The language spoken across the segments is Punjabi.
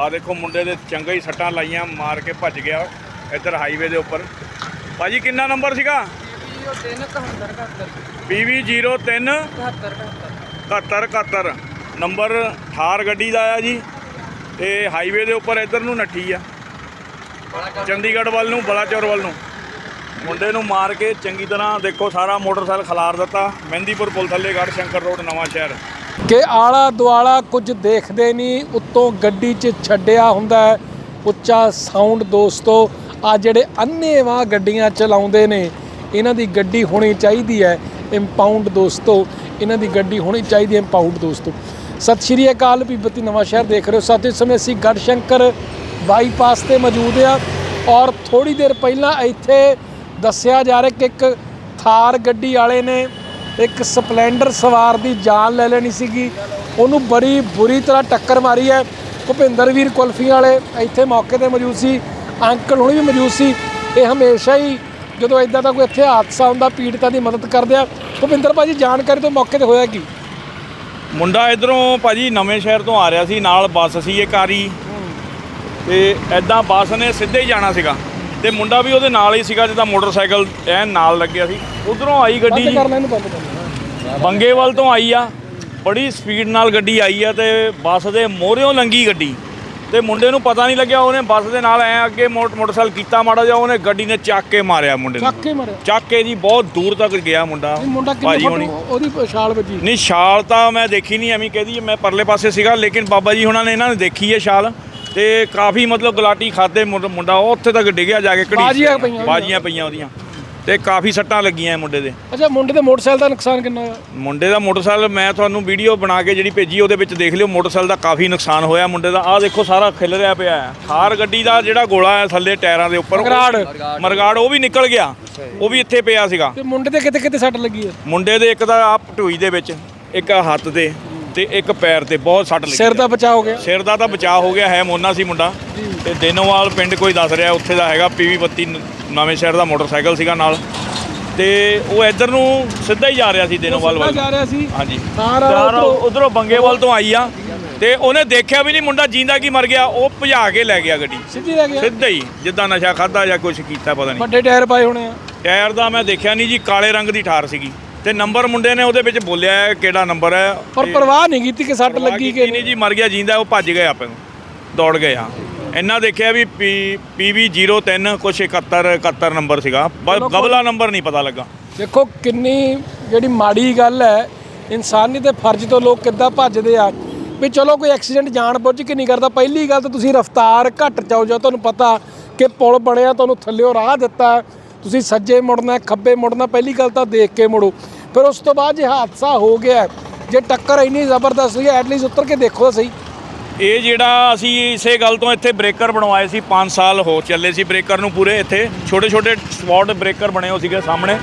ਆ ਦੇਖੋ ਮੁੰਡੇ ਦੇ ਚੰਗਾ ਹੀ ਸੱਟਾਂ ਲਾਈਆਂ, ਮਾਰ ਕੇ ਭੱਜ ਗਿਆ ਇੱਧਰ ਹਾਈਵੇ ਦੇ ਉੱਪਰ। ਭਾਜੀ ਕਿੰਨਾ ਨੰਬਰ ਸੀਗਾ? PV03 71 ਨੰਬਰ ਥਾਰ ਗੱਡੀ ਦਾ ਆ ਜੀ, ਤੇ ਹਾਈਵੇ ਦੇ ਉੱਪਰ ਇੱਧਰ ਨੂੰ ਨੱਠੀ ਆ। ਚੰਡੀਗੜ੍ਹ ਵੱਲ ਨੂੰ, ਬਲਾਚੌਰ ਵੱਲ ਨੂੰ। ਮੁੰਡੇ ਨੂੰ ਮਾਰ ਕੇ ਚੰਗੀ ਤਰ੍ਹਾਂ ਦੇਖੋ ਸਾਰਾ ਮੋਟਰਸਾਈਕਲ ਖਲਾਰ ਦਿੱਤਾ। ਮਹਿੰਦੀਪੁਰ ਪੁਲ ਥੱਲੇ ਗੜ ਸ਼ੰਕਰ ਰੋਡ ਨਵਾਂ ਸ਼ਹਿਰ ਕਿ ਆਲਾ ਦੁਆਲਾ ਕੁਝ ਦੇਖਦੇ ਨਹੀਂ, ਉੱਤੋਂ ਗੱਡੀ 'ਚ ਛੱਡਿਆ ਹੁੰਦਾ ਹੈ। ਉੱਚਾ ਸਾਊਂਡ ਦੋਸਤੋ ਆ ਜਿਹੜੇ ਅੰਨੇਵਾਹ ਗੱਡੀਆਂ ਚਲਾਉਂਦੇ ਨੇ, ਇਹਨਾਂ ਦੀ ਗੱਡੀ ਹੋਣੀ ਚਾਹੀਦੀ ਹੈ। ਇੰਪਾਊਂਡ ਦੋਸਤੋ, ਇਹਨਾਂ ਦੀ ਗੱਡੀ ਹੋਣੀ ਚਾਹੀਦੀ ਹੈ ਇੰਪਾਊਂਡ ਦੋਸਤੋ। ਸਤਿ ਸ਼੍ਰੀ ਅਕਾਲ ਪੀਬਤੀ ਨਵਾਂ ਸ਼ਹਿਰ ਦੇਖ ਰਹੇ ਹੋ। ਸਾਥੀਓ ਇਸ ਸਮੇਂ ਅਸੀਂ ਗੜਸ਼ੰਕਰ ਬਾਈਪਾਸ ਤੇ ਮੌਜੂਦ ਆ ਔਰ ਥੋੜੀ ਦੇਰ ਪਹਿਲਾਂ ਇੱਥੇ ਦੱਸਿਆ ਜਾ ਰਿਹਾ ਕਿ ਇੱਕ ਥਾਰ ਗੱਡੀ ਵਾਲੇ ਨੇ ਇੱਕ ਸਪਲੈਂਡਰ ਸਵਾਰ ਦੀ ਜਾਨ ਲੈ ਲੈਣੀ ਸੀਗੀ। ਉਹਨੂੰ ਬੜੀ ਬੁਰੀ ਤਰ੍ਹਾਂ ਟੱਕਰ ਮਾਰੀ ਹੈ। ਭੁਪਿੰਦਰ ਵੀਰ ਕੁਲਫੀਆਂ ਵਾਲੇ ਇੱਥੇ ਮੌਕੇ ਤੇ ਮੌਜੂਦ ਸੀ। ਅੰਕਲ ਹੁਣ ਵੀ ਮੌਜੂਦ ਸੀ। ਇਹ ਹਮੇਸ਼ਾ ਹੀ ਜਦੋਂ ਇਦਾਂ ਦਾ ਕੋਈ ਇੱਥੇ ਹਾਦਸਾ ਹੁੰਦਾ, ਪੀੜਤਾਂ ਦੀ ਮਦਦ ਕਰਦੇ ਆ। ਭੁਪਿੰਦਰ ਭਾਜੀ, ਜਾਣਕਾਰੀ ਤੋਂ ਮੌਕੇ ਤੇ ਹੋਇਆ ਕੀ? ਮੁੰਡਾ ਇਧਰੋਂ ਭਾਜੀ ਨਵੇਂ ਸ਼ਹਿਰ ਤੋਂ ਆ ਰਿਹਾ ਸੀ। ਨਾਲ ਬੱਸ ਸੀ ਇਹ ਕਾਰੀ ਤੇ ਐਦਾਂ ਬੱਸ ਨੇ ਸਿੱਧੇ ਹੀ ਜਾਣਾ ਸੀਗਾ। ਤੇ ਮੁੰਡਾ ਵੀ ਉਹਦੇ ਨਾਲ ਹੀ ਸੀਗਾ ਜਿੱਦਾਂ ਮੋਟਰਸਾਈਕਲ ਐਨ ਨਾਲ ਲੱਗਿਆ ਸੀ। ਉਧਰੋਂ ਆਈ ਗੱਡੀ ਜੀ। ਇਹਨੂੰ ਬੰਦ ਬੰਗੇਵਾਲ ਤੋਂ ਆਈ ਆ। ਬੜੀ ਸਪੀਡ ਨਾਲ ਗੱਡੀ ਆਈ ਆ ਤੇ ਬੱਸ ਦੇ ਮੋਹਰਿਓਂ ਲੰਗੀ ਗੱਡੀ। ਤੇ ਮੁੰਡੇ ਨੂੰ ਪਤਾ ਨਹੀਂ ਲੱਗਿਆ ਉਹਨੇ ਬੱਸ ਦੇ ਨਾਲ ਐ ਅੱਗੇ ਮੋਟ- ਮੋਟਰਸਾਈਕਲ ਕੀਤਾ ਮਾੜਾ ਜਿਹਾ ਉਹਨੇ ਗੱਡੀ ਨੇ ਚੱਕ ਕੇ ਮਾਰਿਆ ਮੁੰਡੇ ਨੂੰ। ਚੱਕ ਕੇ ਮਰਿਆ? ਚੱਕ ਕੇ ਜੀ ਬਹੁਤ ਦੂਰ ਤੱਕ ਗਿਆ ਮੁੰਡਾ। ਮੁੰਡਾ ਕਿੰਨੇ ਉਹਦੀ ਛਾਲ ਵੱਜੀ। ਨਹੀਂ ਛਾਲ ਤਾਂ ਮੈਂ ਦੇਖੀ ਨਹੀਂ ਐਵੇਂ ਕਹਦੀ ਮੈਂ ਪਰਲੇ ਪਾਸੇ ਸੀਗਾ ਲੇਕਿਨ ਬਾਬਾ ਜੀ ਹੁਣਾਂ ਨੇ ਇਹਨਾਂ ਨੇ ਦੇਖੀ ਹੈ ਛਾਲ। ਤੇ ਕਾਫੀ ਮਤਲਬ ਗਲਾਟੀ ਖਾਦੇ ਮੁੰਡਾ ਉਹ ਉੱਥੇ ਤੱਕ ਡਿੱਗਿਆ ਜਾ ਕੇ ਘੜੀ ਬਾਜ਼ੀਆਂ ਪਈਆਂ ਉਹਦੀਆਂ। ਬਾਜੀਆਂ ਪਈਆਂ ਉਹਦੀਆਂ। ਤੇ ਕਾਫੀ ਸੱਟਾਂ ਲੱਗੀਆਂ ਮੁੰਡੇ ਦੇ। ਅੱਛਾ ਮੁੰਡੇ ਦੇ ਮੋਟਰਸਾਈਕਲ ਦਾ ਨੁਕਸਾਨ ਕਿੰਨਾ ਹੋਇਆ? ਮੁੰਡੇ ਦਾ ਮੋਟਰਸਾਈਕਲ ਮੈਂ ਤੁਹਾਨੂੰ ਵੀਡੀਓ ਬਣਾ ਕੇ ਜਿਹੜੀ ਭੇਜੀ ਉਹਦੇ ਵਿੱਚ ਦੇਖ ਲਿਓ ਮੋਟਰਸਾਈਕਲ ਦਾ ਕਾਫੀ ਨੁਕਸਾਨ ਹੋਇਆ ਮੁੰਡੇ ਦਾ। ਆਹ ਦੇਖੋ ਸਾਰਾ ਖਿਲ ਰਿਹਾ ਪਿਆ ਹੈ। ਥਾਰ ਗੱਡੀ ਦਾ ਜਿਹੜਾ ਗੋਲਾ ਹੈ ਥੱਲੇ ਟਾਇਰਾਂ ਦੇ ਉੱਪਰ ਮਰਗਾੜ। ਮਰਗਾੜ ਉਹ ਵੀ ਨਿਕਲ ਗਿਆ। ਉਹ ਵੀ ਇੱਥੇ ਪਿਆ ਸੀਗਾ। ਤੇ ਮੁੰਡੇ ਤੇ ਕਿਤੇ ਕਿਤੇ ਸੱਟ ਲੱਗੀ ਹੈ? ਮੁੰਡੇ ਦੇ ਇੱਕ ਤਾਂ ਆ ਢੂਈ ਦੇ ਵਿੱਚ ਇੱਕ ਆਹ ਹੱਥ ਤੇ। ਤੇ ਇੱਕ ਪੈਰ ਤੇ ਬਹੁਤ ਸੱਟ ਲੱਗੀ ਸਿਰ ਦਾ ਬਚਾਅ ਹੋ ਗਿਆ? ਸਿਰ ਦਾ ਤਾਂ ਬਚਾਅ ਹੋ ਗਿਆ ਹੈ ਮੋਨਾ ਸੀ ਮੁੰਡਾ। ਤੇ ਦੇਨੋਵਾਲ ਪਿੰਡ ਕੋਈ ਦੱਸ ਰਿਹਾ ਉੱਥੇ ਦਾ ਹੈਗਾ ਪੀਵੀ 32 ਨ- ਨਵੇਂ ਸ਼ਹਿਰ ਦਾ ਮੋਟਰਸਾਈਕਲ ਸੀਗਾ ਨਾਲ। ਤੇ ਉਹ ਇੱਧਰ ਨੂੰ ਸਿੱਧਾ ਹੀ ਜਾ ਰਿਹਾ ਸੀ ਦੇਨੋਵਾਲ ਵੱਲ। ਜਾ ਰਿਹਾ ਸੀ। ਹਾਂਜੀ। ਵਾਲਾ ਉੱਧਰੋਂ- ਬੰਗੇਵਾਲ ਤੋਂ ਆਈ ਆ। ਤੇ ਉਹਨੇ ਦੇਖਿਆ ਵੀ ਨਹੀਂ ਮੁੰਡਾ ਜਿੰਦਾ ਕੀ ਮਰ ਗਿਆ ਉਹ ਭਜਾ ਕੇ ਲੈ ਗਿਆ ਗੱਡੀ। ਸਿੱਧੀ ਰਹਿ ਗਿਆ। ਸਿੱਧਾ ਹੀ ਜਿੱਦਾਂ ਨਸ਼ਾ ਖਾਦਾ ਜਾਂ ਕੁਝ ਕੀਤਾ ਪਤਾ ਨਹੀਂ। ਵੱਡੇ ਟਾਇਰ ਪਾਏ ਹੋਣੇ ਆ। ਟਾਇਰ ਦਾ ਮੈਂ ਦੇਖਿਆ ਨਹੀਂ ਜੀ ਕਾਲੇ ਰੰਗ ਦੀ ਠਾਰ ਸੀਗੀ। ਤੇ ਨੰਬਰ ਮੁੰਡੇ ਨੇ ਉਹਦੇ ਵਿੱਚ ਬੋਲਿਆ ਹੈ ਕਿਹੜਾ ਨੰਬਰ ਹੈ। ਪਰ ਪਰਵਾਹ ਨਹੀਂ ਕੀਤੀ ਕਿ ਸੱਟ ਲੱਗੀ ਕਿ ਨਹੀਂ ਜੀ ਮਰ ਗਿਆ ਜਿੰਦਾ ਉਹ ਭੱਜ ਗਏ ਆਪੇ। ਦੌੜ ਗਏ ਆ ਇੰਨਾ ਦੇਖਿਆ ਵੀ ਪੀਵੀ 03 ਕੁਛ 71 71 ਨੰਬਰ ਸੀਗਾ। ਗਬਲਾ ਨੰਬਰ ਨਹੀਂ ਪਤਾ ਲੱਗਾ। ਦੇਖੋ ਕਿੰਨੀ ਜਿਹੜੀ ਮਾੜੀ ਗੱਲ ਹੈ ਇਨਸਾਨੀ ਤੇ ਫਰਜ਼ ਤੋਂ ਲੋਕ ਕਿੱਦਾਂ ਭੱਜਦੇ ਆ। ਵੀ ਚਲੋ ਕੋਈ ਐਕਸੀਡੈਂਟ ਜਾਣ ਬੁੱਝ ਕੇ ਨਹੀਂ ਕਰਦਾ ਪਹਿਲੀ ਗੱਲ ਤਾਂ ਤੁਸੀਂ ਰਫ਼ਤਾਰ ਘੱਟ ਚਾਓ ਜਾਂ ਤੁਹਾਨੂੰ ਪਤਾ ਕਿ ਪੁਲ ਬਣਿਆ ਤੁਹਾਨੂੰ ਥੱਲਿਓ ਰਾਹ ਦਿੱਤਾ। ਤੁਸੀਂ ਸੱਜੇ ਮੁੜਨਾ ਖੱਬੇ ਮੁੜਨਾ ਪਹਿਲੀ ਗੱਲ ਤਾਂ ਦੇਖ ਕੇ ਮੁੜੋ। ਫਿਰ ਉਸ ਤੋਂ ਬਾਅਦ ਜੇ ਹਾਦਸਾ ਹੋ ਗਿਆ ਜੇ ਟੱਕਰ ਇੰਨੀ ਜ਼ਬਰਦਸਤ ਹੋਈ ਐਟਲੀਸਟ ਉੱਤਰ ਕੇ ਦੇਖੋ ਤਾਂ ਸਹੀ। ਇਹ ਜਿਹੜਾ ਅਸੀਂ ਇਸੇ ਗੱਲ ਤੋਂ ਇੱਥੇ ਬ੍ਰੇਕਰ ਬਣਵਾਏ ਸੀ 5 ਸਾਲ ਹੋ ਚੱਲੇ ਸੀ ਬ੍ਰੇਕਰ ਨੂੰ ਪੂਰੇ ਇੱਥੇ। ਛੋਟੇ ਛੋਟੇ ਸਪੌਟ ਬ੍ਰੇਕਰ ਬਣੇ ਹੋ ਸੀਗੇ ਸਾਹਮਣੇ।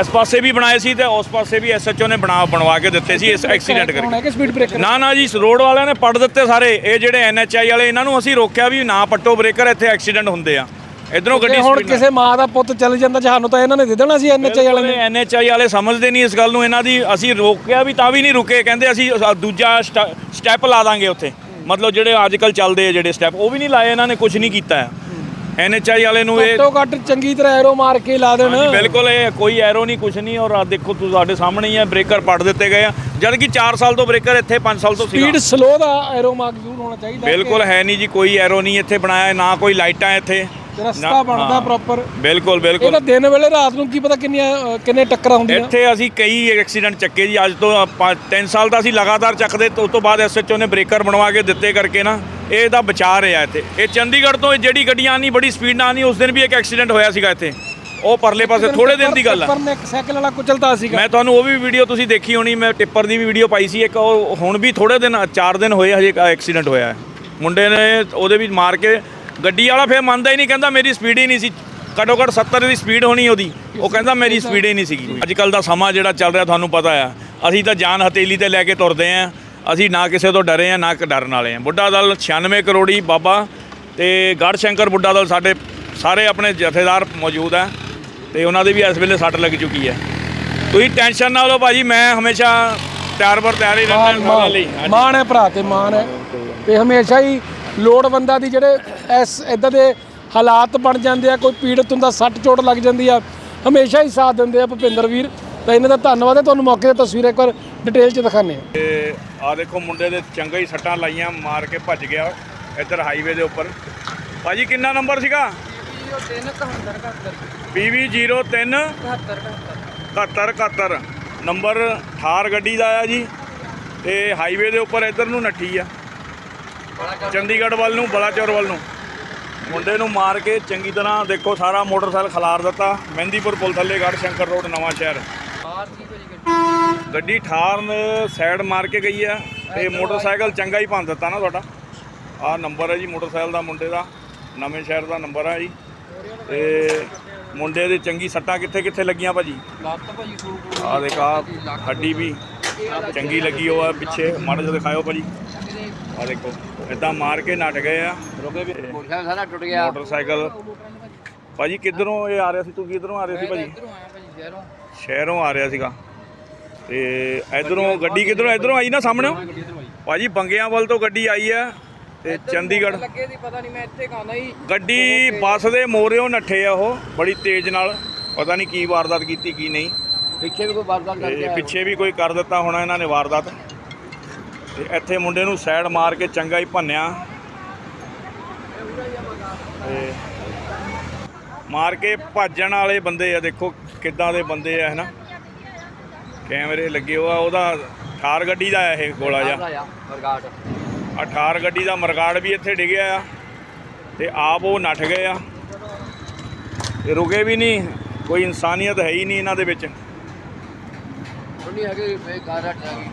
ਇਸ ਪਾਸੇ ਵੀ ਬਣਾਏ ਸੀ ਤੇ ਉਸ ਪਾਸੇ ਵੀ ਐਸਐਚਓ ਨੇ ਬਣਾ ਬਣਵਾ ਕੇ ਦਿੱਤੇ ਸੀ ਇਸ ਐਕਸੀਡੈਂਟ ਕਰਕੇ। ਨਾ ਨਾ ਜੀ ਰੋਡ ਵਾਲਿਆਂ ਨੇ ਪੱਟ ਦਿੱਤੇ ਸਾਰੇ। ਇਹ ਜਿਹੜੇ ਐਨਐਚਆਈ ਵਾਲੇ ਇਹਨਾਂ ਨੂੰ ਅਸੀਂ ਰੋਕਿਆ ਵੀ ਨਾ ਪੱਟੋ ਬ੍ਰੇਕਰ ਇੱਥੇ ਐਕਸੀਡੈਂਟ ਹੁੰਦੇ ਆ। ਇਧਰੋਂ ਗੱਡੀ ਹੁਣ speed ਨਾਲ- ਕਿਸੇ ਮਾਂ ਦਾ ਪੁੱਤ ਚੱਲ ਜਾਂਦਾ ਸਾਨੂੰ ਤਾਂ ਇਹਨਾਂ ਨੇ ਦੇ ਦੇਣਾ ਸੀ ਐਨਐਚਆਈ ਵਾਲੇ ਨੇ। ਐਨਐਚਆਈ ਵਾਲੇ ਸਮਝਦੇ ਨਹੀਂ ਇਸ ਗੱਲ ਨੂੰ ਇਹਨਾਂ ਦੀ ਅਸੀਂ ਰੋਕਿਆ ਵੀ ਤਾਂ ਵੀ ਨਹੀਂ ਰੁਕੇ ਕਹਿੰਦੇ ਅਸੀਂ ਅ- ਦੂਜਾ ਸਟੈਪ ਲਾ ਦਾਂਗੇ ਉੱਥੇ। ਮਤਲਬ ਜਿਹੜੇ ਅੱਜ ਕੱਲ ਚੱਲਦੇ ਆ ਜਿਹੜੇ ਸਟੈਪ ਉਹ ਵੀ ਨਹੀਂ ਲਾਏ ਇਹਨਾਂ ਨੇ ਕੁਝ ਨਹੀਂ ਕੀਤਾ ਹੈ ਐਨਐਚਆਈ ਵਾਲੇ ਨੂੰ ਇਹ ਘੱਟੋ ਘੱਟ ਚੰਗੀ ਤਰ੍ਹਾਂ ਐਰੋ ਮਾਰ ਕੇ ਲਾ ਦੇਣ। ਹਾਂਜੀ, ਬਿਲਕੁਲ ਇਹ ਕੋਈ ਐਰੋ ਨਹੀਂ ਕੁਝ ਨਹੀਂ ਔਰ ਆ ਦੇਖੋ ਤੁਸੀਂ ਸਾਡੇ ਸਾਹਮਣੇ ਹੀ ਹੈ ਬ੍ਰੇਕਰ ਪੱਟ ਦਿੱਤੇ ਗਏ ਆ। ਜਦ ਕਿ 4 ਸਾਲ ਤੋਂ ਬ੍ਰੇਕਰ ਇੱਥੇ 5 ਸਾਲ ਤੋਂ ਸੀਗਾ। ਸਪੀਡ ਸਲੋ ਦਾ ਐਰੋ ਮਾਰਕ ਜ਼ਰੂਰ ਹੋਣਾ ਚਾਹੀਦਾ ਬਿਲਕੁਲ ਹੈ ਨਹੀਂ ਜੀ ਕੋਈ ਐਰੋ ਨਹੀਂ ਇੱਥੇ ਬਣਾਇਆ ਨਾ ਕੋਈ ਲਾਈਟਾਂ ਇੱਥੇ। ਰਸਤਾ ਬਣਦਾ। ਪ੍ਰੋਪਰ ਬਿਲਕੁਲ ਇਹ ਬਿਲਕੁਲ। ਤਾਂ ਦਿਨ ਵੇਲੇ ਰਾਤ ਨੂੰ ਕੀ ਪਤਾ ਕਿੰਨੀਆਂ ਅ, ਕਿੰਨੇ ਟੱਕਰਾਂ ਹੁੰਦੀਆਂ ਇੱਥੇ ਅਸੀਂ ਕਈ ਐਕਸੀਡੈਂਟ ਚੱਕੇ ਜੀ। ਅੱਜ ਤੋਂ 3 ਸਾਲ ਦਾ ਅਸੀਂ ਲਗਾਤਾਰ ਚੱਕਦੇ। ਤੇ ਉਸ ਤੋਂ ਬਾਅਦ ਐਸਐਚਓ ਨੇ ਬ੍ਰੇਕਰ ਬਣਵਾ ਕੇ ਦਿੱਤੇ ਕਰਕੇ ਨਾ ਇਹ ਤਾਂ ਬਚਾ ਰਿਹਾ ਇੱਥੇ। ਇਹ ਚੰਡੀਗੜ੍ਹ ਤੋਂ ਇਹ ਜਿਹੜੀ ਗੱਡੀਆਂ ਆਨੀ ਬੜੀ ਸਪੀਡ ਨਾਲ ਆਨੀ ਉਸ ਦਿਨ ਵੀ ਇੱਕ ਐਕਸੀਡੈਂਟ ਹੋਇਆ ਸੀਗਾ ਇੱਥੇ। ਉਹ ਪਰਲੇ ਪਾਸੇ ਥੋੜੇ ਦਿਨ ਦੀ ਗੱਲ ਹੈ ਪਰ ਨੇ ਇੱਕ ਸਾਈਕਲ ਵਾਲਾ ਕੁਚਲਤਾ ਸੀਗਾ। ਮੈਂ ਤੁਹਾਨੂੰ ਉਹ ਵੀ ਵੀਡੀਓ ਤੁਸੀਂ ਦੇਖੀ ਹੋਣੀ ਮੈਂ ਟਿੱਪਰ ਦੀ ਵੀ ਵੀਡੀਓ ਪਾਈ ਸੀ। ਇੱਕ ਉਹ ਹੁਣ ਵੀ ਥੋੜੇ ਦਿਨ 4 ਦਿਨ ਹੋਏ ਹਜੇ ਐਕਸੀਡੈਂਟ ਹੋਇਆ। ਹੈ ਮੁੰਡੇ ਨੇ ਉਹਦੇ ਵੀ ਮਾਰ ਕੇ ਗੱਡੀ ਵਾਲਾ ਫੇਰ ਮੰਨਦਾ ਹੀ ਨਹੀਂ ਕਹਿੰਦਾ ਮੇਰੀ ਸਪੀਡ ਹੀ ਨਹੀਂ ਸੀ। ਘੱਟੋ ਘੱਟ 70 ਦੀ ਸਪੀਡ ਹੋਣੀ ਉਹਦੀ। ਉਹ ਕਹਿੰਦਾ ਮੇਰੀ ਸਪੀਡ ਹੀ ਨਹੀਂ ਸੀਗੀ। ਅੱਜ ਕੱਲ ਦਾ ਸਮਾਂ ਜਿਹੜਾ ਚੱਲ ਰਿਹਾ ਤੁਹਾਨੂੰ ਪਤਾ ਆ। ਅਸੀਂ ਤਾਂ ਜਾਨ ਹਥੇਲੀ ਤੇ ਲੈ ਕੇ ਤੁਰਦੇ ਆਂ। ਅਸੀਂ ਨਾ ਕਿਸੇ ਤੋਂ ਡਰੇ ਆ ਨਾ ਕਿ ਡਰਨ ਵਾਲੇ ਆ। ਬੁੱਢਾ ਦਲ 96 ਕਰੋੜੀ ਬਾਬਾ ਤੇ ਗੜ ਸ਼ੰਕਰ ਬੁੱਢਾ ਦਲ ਸਾਡੇ ਸਾਰੇ ਆਪਣੇ ਜਥੇਦਾਰ ਮੌਜੂਦ ਆ। ਤੇ ਉਹਨਾਂ ਦੇ ਵੀ ਇਸ ਵੇਲੇ ਸੱਟ ਲੱਗ ਚੁੱਕੀ ਹੈ ਤੁਸੀਂ ਟੈਨਸ਼ਨ ਨਾ ਲਓ ਭਾਜੀ ਮੈਂ ਹਮੇਸ਼ਾ ਤਿਆਰ ਬਰ ਤਿਆਰ ਹੀ ਰਹਿੰਦਾ ਮਾਣ ਹਾਂ। ਲਈ ਮਾਣ ਮਾਣ ਹੈ ਭਰਾ ਤੇ ਮਾਣ ਹੈ। ਤੇ ਹਮੇਸ਼ਾ ਹੀ ਲੋੜਵੰਦਾਂ ਦੀ ਜਿਹੜੇ ਇਸ ਇਦਾਂ ਦੇ ਹਾਲਾਤ ਬਣ ਜਾਂਦੇ ਆ, ਕੋਈ ਪੀੜਤ ਹੁੰਦਾ, ਸੱਟ ਚੋਟ ਲੱਗ ਜਾਂਦੀ ਆ, ਹਮੇਸ਼ਾ ਹੀ ਸਾਥ ਦਿੰਦੇ ਆ ਭੁਪਿੰਦਰ ਵੀਰ। ਤਾਂ ਇਹਨਾਂ ਦਾ ਧੰਨਵਾਦ ਹੈ, ਤੁਹਾਨੂੰ ਮੌਕੇ ਤੇ ਤਸਵੀਰ ਇੱਕ ਵਾਰ ਡਿਟੇਲ 'ਚ ਦਿਖਾਉਂਦੇ ਆ ਤੇ ਆ ਦੇਖੋ ਮੁੰਡੇ ਦੇ ਚੰਗਾ ਹੀ ਸੱਟਾਂ ਲਾਈਆਂ, ਮਾਰ ਕੇ ਭੱਜ ਗਿਆ ਇੱਧਰ ਹਾਈਵੇ ਦੇ ਉੱਪਰ। ਭਾਜੀ, ਕਿੰਨਾ ਨੰਬਰ ਸੀਗਾ? PV03 71 ਨੰਬਰ ਥਾਰ ਗੱਡੀ ਦਾ ਆ ਜੀ, ਤੇ ਹਾਈਵੇ ਦੇ ਉੱਪਰ ਇੱਧਰ ਨੂੰ ਨੱਠੀ ਆ। ਚੰਡੀਗੜ੍ਹ ਵੱਲ ਨੂੰ, ਬਲਾਚੌਰ ਵੱਲ ਨੂੰ। ਮੁੰਡੇ ਨੂੰ ਮਾਰ ਕੇ ਚੰਗੀ ਤਰ੍ਹਾਂ ਦੇਖੋ ਸਾਰਾ ਮੋਟਰਸਾਈਕਲ ਖਲਾਰ ਦਿੱਤਾ। ਮਹਿੰਦੀਪੁਰ ਪੁਲ ਥੱਲੇ ਗੜ ਸ਼ੰਕਰ ਰੋਡ ਨਵਾਂ ਸ਼ਹਿਰ। ਗੱਡੀ? ਠਾਰਨ ਸਾਈਡ ਮਾਰ ਕੇ ਗਈ ਆ ਤੇ ਮੋਟਰਸਾਈਕਲ ਚੰਗਾ ਹੀ ਭੰਨ ਦਿੱਤਾ ਨਾ ਤੁਹਾਡਾ। ਆਹ ਨੰਬਰ ਹੈ ਜੀ ਮੋਟਰਸਾਈਕਲ ਦਾ ਮੁੰਡੇ ਦਾ। ਨਵੇਂ ਸ਼ਹਿਰ ਦਾ ਨੰਬਰ ਹੈ ਜੀ। ਤੇ ਮੁੰਡੇ ਦੇ ਚੰਗੀ ਸੱਟਾਂ ਕਿੱਥੇ ਕਿੱਥੇ ਲੱਗੀਆਂ ਭਾਜੀ? ਲੱਤ ਭਾਜੀ ਆਹ ਦੇਖ ਹੱਡੀ ਵੀ ਚੰਗੀ ਲੱਗੀ ਉਹ ਆ ਪਿੱਛੇ। ਮਾੜਾ ਜਿਹਾ ਦਿਖਾਇਓ ਭਾਜੀ। ਆਹ ਦੇਖੋ ਇਦਾਂ ਮਾਰ ਕੇ ਨੱਟ ਗਏ ਆ। ਮੋਟਰਸਾਈਕਲ ਸਾਰਾ ਟੁੱਟ ਗਿਆ। ਮੋਟਰਸਾਈਕਲ। ਭਾਜੀ ਕਿੱਧਰੋਂ ਇਹ ਆ ਰਿਹਾ ਸੀ? ਤੂੰ ਕਿੱਧਰੋਂ ਆ ਰਿਹਾ ਸੀ ਭਾਜੀ? ਇਧਰੋਂ ਆਇਆ ਭਾਜੀ ਸ਼ਹਿਰੋਂ। ਸ਼ਹਿਰੋਂ ਆ ਰਿਹਾ ਸੀਗਾ। ਤੇ ਇਧਰੋਂ ਗੱਡੀ ਕਿੱਧਰੋਂ ਇਧਰੋਂ ਆਈ ਨਾ ਸਾਹਮਣੇ? ਭਾਜੀ ਬੰਗਿਆਂ ਵੱਲ ਤੋਂ ਗੱਡੀ ਆਈ ਆ ਤੇ ਚੰਡੀਗੜ੍ਹ। ਲੱਗੇ ਦੀ ਪਤਾ ਨਹੀਂ ਮੈਂ ਇੱਥੇ ਕਾਨਾ ਹੀ ਗੱਡੀ ਬੱਸ ਦੇ ਮੋਰਿਓ ਨੱਠੇ ਆ ਉਹ ਬੜੀ ਤੇਜ਼ ਨਾਲ। ਪਤਾ ਨਹੀਂ ਕੀ ਵਾਰਦਾਤ ਕੀਤੀ ਕੀ ਨਹੀਂ। ਪਿੱਛੇ ਵੀ ਕੋਈ ਬਾਰਦਾਰ ਤੇ ਪਿੱਛੇ ਵੀ ਕੋਈ ਕਰ ਦਿੱਤਾ ਹੋਣਾ ਇਹਨਾਂ ਨੇ ਵਾਰਦਾਤ। ਤੇ ਇੱਥੇ ਮੁੰਡੇ ਨੂੰ ਸਾਈਡ ਮਾਰ ਕੇ ਚੰਗਾ ਹੀ ਭੰਨਿਆ। ਤੇ ਮਾਰ ਕੇ ਭੱਜਣ ਵਾਲੇ ਬੰਦੇ ਆ ਦੇਖੋ ਕਿੱਦਾਂ ਦੇ ਬੰਦੇ ਆ ਹਨਾ? ਕੈਮਰੇ ਲੱਗੇ ਹੋਆ ਉਹਦਾ ਥਾਰ ਗੱਡੀ ਦਾ ਇਹ ਗੋਲਾ ਜਿਹਾ। ਮਰਗਾਟ ਆ ਠਾਰ ਗੱਡੀ ਦਾ ਮਰਗਾੜ ਵੀ ਇੱਥੇ ਡਿੱਗਿਆ ਆ ਤੇ ਆਪ ਉਹ ਨੱਠ ਗਏ ਆ। ਤੇ ਰੁਕੇ ਵੀ ਨਹੀਂ ਕੋਈ ਇਨਸਾਨੀਅਤ ਹੈ ਹੀ ਨਹੀਂ ਇਹਨਾਂ ਦੇ ਵਿੱਚ। ਉਹਨੀ ਹੈਗੇ ਇਹ ਕਾਰ ਹਟ ਜਾਗੀ